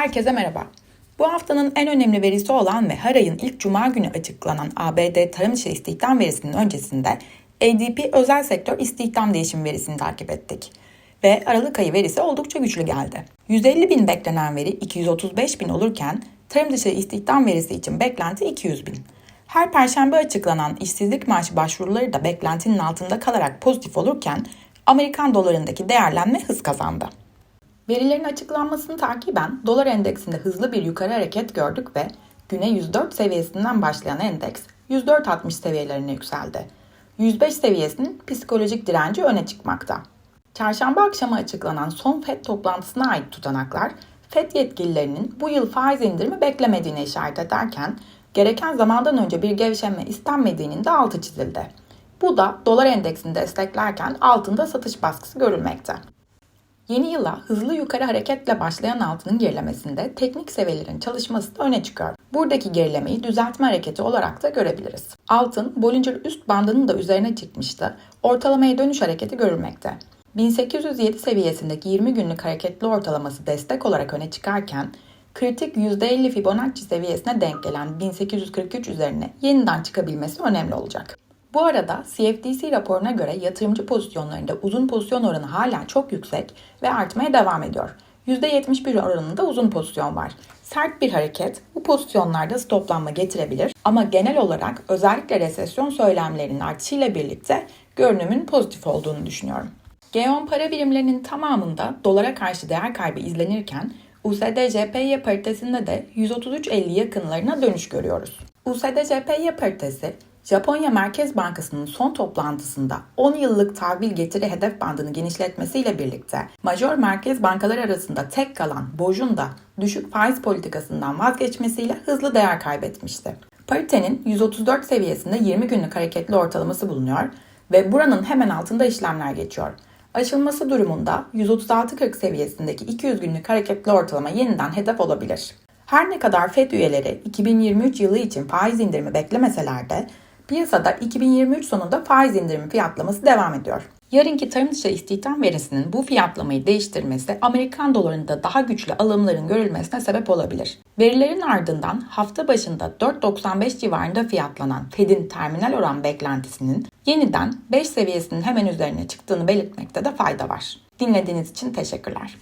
Herkese merhaba. Bu haftanın en önemli verisi olan ve her ayın ilk cuma günü açıklanan ABD tarım dışı istihdam verisinin öncesinde ADP özel sektör istihdam değişimi verisini takip ettik. Ve Aralık ayı verisi oldukça güçlü geldi. 150 bin beklenen veri 235 bin olurken tarım dışı istihdam verisi için beklenti 200 bin. Her perşembe açıklanan işsizlik maaşı başvuruları da beklentinin altında kalarak pozitif olurken Amerikan dolarındaki değerlenme hız kazandı. Verilerin açıklanmasını takiben dolar endeksinde hızlı bir yukarı hareket gördük ve güne 104 seviyesinden başlayan endeks 104.60 seviyelerine yükseldi. 105 seviyesinin psikolojik direnci öne çıkmakta. Çarşamba akşamı açıklanan son FED toplantısına ait tutanaklar FED yetkililerinin bu yıl faiz indirimi beklemediğine işaret ederken gereken zamandan önce bir gevşeme istenmediğinin de altı çizildi. Bu da dolar endeksini desteklerken altında satış baskısı görülmekte. Yeni yıla hızlı yukarı hareketle başlayan altının gerilemesinde teknik seviyelerin çalışması da öne çıkıyor. Buradaki gerilemeyi düzeltme hareketi olarak da görebiliriz. Altın Bollinger üst bandının da üzerine çıkmıştı. Ortalamaya dönüş hareketi görülmekte. 1807 seviyesindeki 20 günlük hareketli ortalaması destek olarak öne çıkarken kritik %50 Fibonacci seviyesine denk gelen 1843 üzerine yeniden çıkabilmesi önemli olacak. Bu arada CFTC raporuna göre yatırımcı pozisyonlarında uzun pozisyon oranı hala çok yüksek ve artmaya devam ediyor. %71 oranında uzun pozisyon var. Sert bir hareket bu pozisyonlarda stoplanma getirebilir ama genel olarak özellikle resesyon söylemlerinin artışıyla birlikte görünümün pozitif olduğunu düşünüyorum. G10 para birimlerinin tamamında dolara karşı değer kaybı izlenirken USD-JPY paritesinde de 133.50 yakınlarına dönüş görüyoruz. USD-JPY paritesi Japonya Merkez Bankası'nın son toplantısında 10 yıllık tahvil getiri hedef bandını genişletmesiyle birlikte majör merkez bankaları arasında tek kalan BOJ'un da düşük faiz politikasından vazgeçmesiyle hızlı değer kaybetmişti. Paritenin 134 seviyesinde 20 günlük hareketli ortalaması bulunuyor ve buranın hemen altında işlemler geçiyor. Aşılması durumunda 136.40 seviyesindeki 200 günlük hareketli ortalama yeniden hedef olabilir. Her ne kadar FED üyeleri 2023 yılı için faiz indirimi beklemeseler de piyasada 2023 sonunda faiz indirimi fiyatlaması devam ediyor. Yarınki tarım dışı istihdam verisinin bu fiyatlamayı değiştirmesi Amerikan dolarında daha güçlü alımların görülmesine sebep olabilir. Verilerin ardından hafta başında 4.95 civarında fiyatlanan Fed'in terminal oran beklentisinin yeniden 5 seviyesinin hemen üzerine çıktığını belirtmekte de fayda var. Dinlediğiniz için teşekkürler.